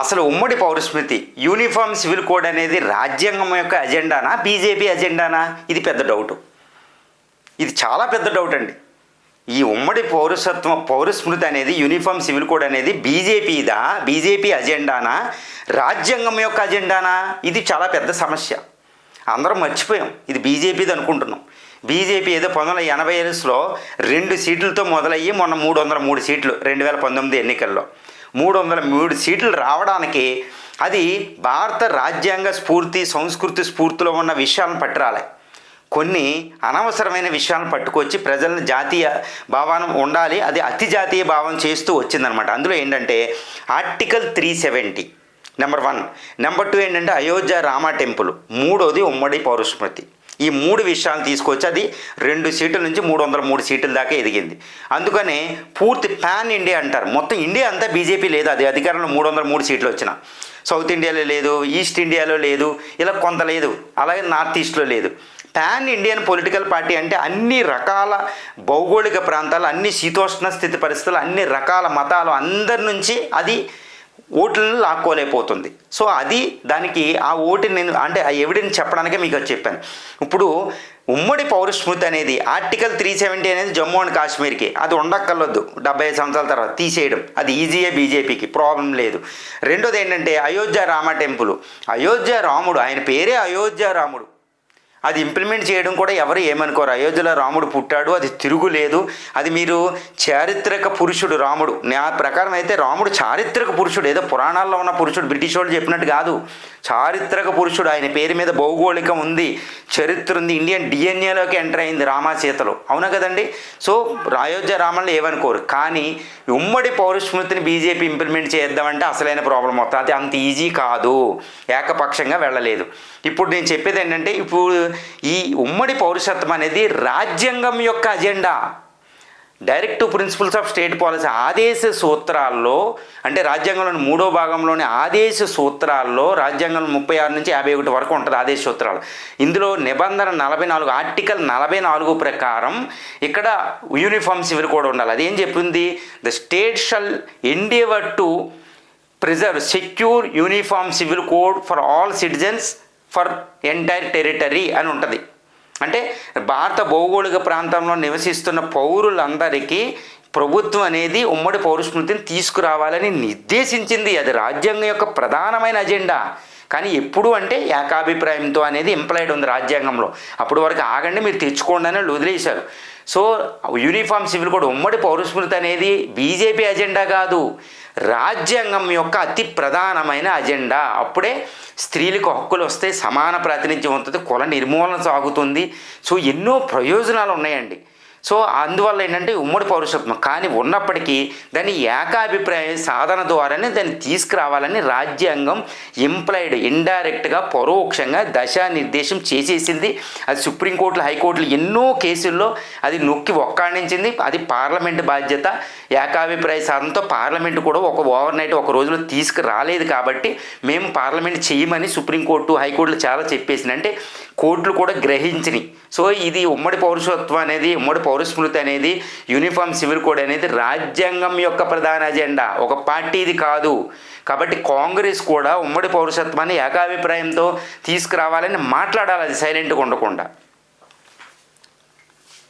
అసలు ఉమ్మడి పౌరస్మృతి uniform civil code అనేది రాజ్యాంగం యొక్క అజెండానా బీజేపీ అజెండానా? ఇది పెద్ద డౌట్. ఇది చాలా పెద్ద డౌట్ అండి. ఈ ఉమ్మడి పౌరసత్వం పౌరస్మృతి అనేది యూనిఫామ్ సివిల్ కోడ్ అనేది బీజేపీదా బీజేపీ అజెండానా? రాజ్యాంగం యొక్క అజెండానా? ఇది చాలా పెద్ద సమస్య. అందరం మర్చిపోయాం. ఇది బీజేపీది అనుకుంటున్నాం. బీజేపీ ఏదో పంతొమ్మిది వందల ఎనభై ఎనిమిదిలో రెండు సీట్లతో మొదలయ్యి మొన్న మూడు వందల మూడు సీట్లు రెండు వేల పంతొమ్మిది ఎన్నికల్లో. మూడు వందల మూడు సీట్లు రావడానికి అది భారత రాజ్యాంగ స్ఫూర్తి సంస్కృతి స్ఫూర్తిలో ఉన్న విషయాలను పట్టురాలి కొన్ని అనవసరమైన విషయాలను పట్టుకొచ్చి ప్రజలను జాతీయ భావానం ఉండాలి అది అతి జాతీయ భావం చేస్తూ వచ్చిందనమాట అందులో ఏంటంటే article three seventy number one. Number two ఏంటంటే అయోధ్య రామ టెంపుల్ మూడోది ఉమ్మడి పౌరస్మృతి. ఈ మూడు విషయాలు తీసుకొచ్చి అది రెండు సీట్ల నుంచి మూడు వందల మూడు సీట్ల దాకా ఎదిగింది. అందుకనే పూర్తి ప్యాన్ ఇండియా అంటారు. మొత్తం ఇండియా అంతా బీజేపీ లేదు. అది అధికారంలో మూడు వందల మూడు సీట్లు వచ్చిన. సౌత్ ఇండియాలో లేదు ఈస్ట్ ఇండియాలో లేదు ఇలా కొంత లేదు. అలాగే నార్త్ ఈస్ట్లో లేదు. పాన్ ఇండియన్ పొలిటికల్ పార్టీ అంటే అన్ని రకాల భౌగోళిక ప్రాంతాలు అన్ని శీతోష్ణ స్థితి పరిస్థితులు అన్ని రకాల మతాలు అందరి నుంచి అది ఓట్లను లాక్కోలేకపోతుంది. సో అది దానికి ఆ ఓటుని నేను అంటే ఆ ఎవిడెన్స్ చెప్పడానికే మీకు చెప్పాను. ఇప్పుడు ఉమ్మడి పౌరస్మృతి అనేది ఆర్టికల్ త్రీ సెవెంటీ అనేది జమ్మూ అండ్ కాశ్మీర్కి అది ఉండక్కర్లొద్దు డెబ్బై ఐదు సంవత్సరాల తర్వాత తీసేయడం. అది ఈజీయే బీజేపీకి ప్రాబ్లం లేదు. రెండోది ఏంటంటే అయోధ్య రామ టెంపుల్. అయోధ్య రాముడు ఆయన పేరే అయోధ్య రాముడు. అది ఇంప్లిమెంట్ చేయడం కూడా ఎవరు ఏమనుకోరు. అయోధ్యలో రాముడు పుట్టాడు అది తిరుగులేదు. అది మీరు చారిత్రక పురుషుడు రాముడు. నా ప్రకారం అయితే రాముడు చారిత్రక పురుషుడు ఏదో పురాణాల్లో ఉన్న పురుషుడు బ్రిటిష్ వాళ్ళు చెప్పినట్టు కాదు. చారిత్రక పురుషుడు. ఆయన పేరు మీద భౌగోళికం ఉంది. చరిత్ర ఉంది. ఇండియన్ డిఎన్ఏలోకి ఎంటర్ అయింది రామాసీతలు అవునా కదండి? సో అయోధ్య రామన్లు ఏమనుకోరు. కానీ ఉమ్మడి పౌరస్మృతిని బీజేపీ ఇంప్లిమెంట్ చేద్దామంటే అసలైన ప్రాబ్లం అవుతుంది అది అంత ఈజీ కాదు. ఏకపక్షంగా వెళ్ళలేదు. ఇప్పుడు నేను చెప్పేది ఏంటంటే ఇప్పుడు ఈ ఉమ్మడి పౌరసత్వం అనేది రాజ్యాంగం యొక్క agenda. Direct principles of state policy ఆదేశ సూత్రాల్లో అంటే రాజ్యాంగంలోని మూడో భాగంలోని ఆదేశ సూత్రాల్లో రాజ్యాంగం ముప్పై ఆరు నుంచి యాభై ఒకటి వరకు ఉంటుంది ఆదేశ సూత్రాలు. ఇందులో నిబంధన నలభై నాలుగు ఆర్టికల్ నలభై నాలుగు ప్రకారం ఇక్కడ యూనిఫామ్స్ సివిల్ కోడ్ ఉండాలి. అదేం చెప్పింది? The state shall endeavour to preserve secure uniform civil code for all citizens for entire territory అని ఉంటుంది. అంటే భారత భౌగోళిక ప్రాంతంలో నివసిస్తున్న పౌరులందరికీ ప్రభుత్వం అనేది ఉమ్మడి పౌరస్మృతిని తీసుకురావాలని నిర్దేశించింది. అది రాజ్యాంగం యొక్క ప్రధానమైన అజెండా. కానీ ఎప్పుడు అంటే ఏకాభిప్రాయంతో అనేది ఇంప్లాయిడ్ ఉంది రాజ్యాంగంలో. అప్పుడు వరకు ఆగండి మీరు తెచ్చుకోండి అని వదిలేశారు. సో యూనిఫామ్ సివిల్ కోడ్ ఉమ్మడి పౌరస్మృతి అనేది బీజేపీ అజెండా కాదు. రాజ్యాంగం యొక్క అతి ప్రధానమైన అజెండా. అప్పుడే స్త్రీలకు హక్కులు వస్తే సమాన ప్రాతినిధ్యం ఉంటుంది కుల నిర్మూలన సాగుతుంది. సో ఎన్నో ప్రయోజనాలు ఉన్నాయండి. సో అందువల్ల ఏంటంటే ఉమ్మడి పౌరసత్వం కానీ ఉన్నప్పటికీ దాని ఏకాభిప్రాయ సాధన ద్వారానే దాన్ని తీసుకురావాలని రాజ్యాంగం ఇంప్లైడ్ ఇండైరెక్ట్గా పరోక్షంగా దశానిర్దేశం చేసేసింది. అది సుప్రీంకోర్టులు హైకోర్టులు ఎన్నో కేసుల్లో అది నొక్కి ఒక్కాణించింది. అది పార్లమెంట్ బాధ్యత. ఏకాభిప్రాయ సాధనతో పార్లమెంట్ కూడా ఒక ఓవర్ నైట్ ఒక రోజులో తీసుకురాలేదు కాబట్టి మేము పార్లమెంట్ చేయమని సుప్రీంకోర్టు హైకోర్టులు చాలా చెప్పేసింది. అంటే కోర్టులు కూడా గ్రహించినాయి. సో ఇది ఉమ్మడి పౌరసత్వం అనేది ఉమ్మడి పౌరస్మృతి అనేది యూనిఫామ్ సివిల్ కోడ్ అనేది రాజ్యాంగం యొక్క ప్రధాన అజెండా. ఒక పార్టీది కాదు. కాబట్టి కాంగ్రెస్ కూడా ఉమ్మడి పౌరసత్వాన్ని ఏకాభిప్రాయంతో తీసుకురావాలని మాట్లాడాలి అది సైలెంట్గా ఉండకుండా.